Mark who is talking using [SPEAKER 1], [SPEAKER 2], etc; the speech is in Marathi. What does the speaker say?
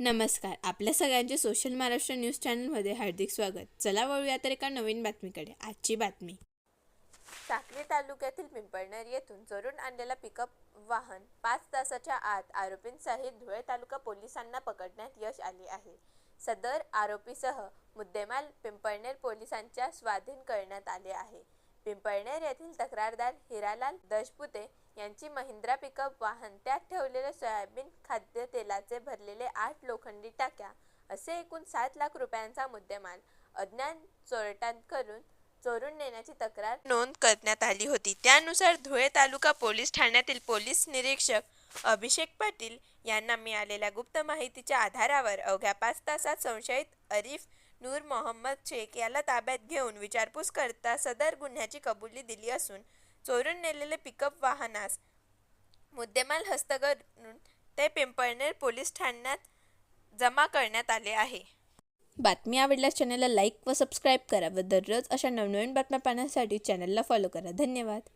[SPEAKER 1] नमस्कार. आपल्या सगळ्यांचे सोशल महाराष्ट्र न्यूज चॅनलमध्ये हार्दिक स्वागत. चला वळूया तर एका नवीन बातमीकडे. आजची बातमी.
[SPEAKER 2] साक्री तालुक्यातील पिंपळनेर येथून चोरून आणलेला पिकअप वाहन पाच तासाच्या आत आरोपींसहित धुळे तालुका पोलिसांना पकडण्यात यश आले आहे. सदर आरोपीसह मुद्देमाल पिंपळनेर पोलिसांच्या स्वाधीन करण्यात आले आहे. पिंपळनेर येथील तक्रारदार हिरालाल दशपुते यांची महिंद्रा पिकअप वाहन त्यात ठेवलेले सोयाबीन खाद्यतेलाचे भरलेले आठ लोखंडी टाक्या असे एकूण सात लाख रुपयांचा मुद्देमाल अज्ञात चोरट्यांकडून चोरून नेण्याची तक्रार नोंद करण्यात आली होती. त्यानुसार धुळे तालुका पोलीस ठाण्यातील पोलीस निरीक्षक अभिषेक पाटील यांना मिळालेल्या गुप्त माहितीच्या आधारावर अवघ्या पाच तासात संशयित अरिफ नूर मोहम्मद शेख याला ताब्यात घेऊन विचारपूस करता सदर गुन्ह्याची कबुली दिली असून चोरून नेलेले पिकअप वाहनास मुद्देमाल हस्तगत ते पिंपळनेर पोलीस ठाण्यात जमा करण्यात आले आहे.
[SPEAKER 1] बातमी आवडल्यास चॅनलला लाईक व सबस्क्राईब करा व दररोज अशा नवनवीन बातम्या पाहण्यासाठी चॅनलला फॉलो करा. धन्यवाद.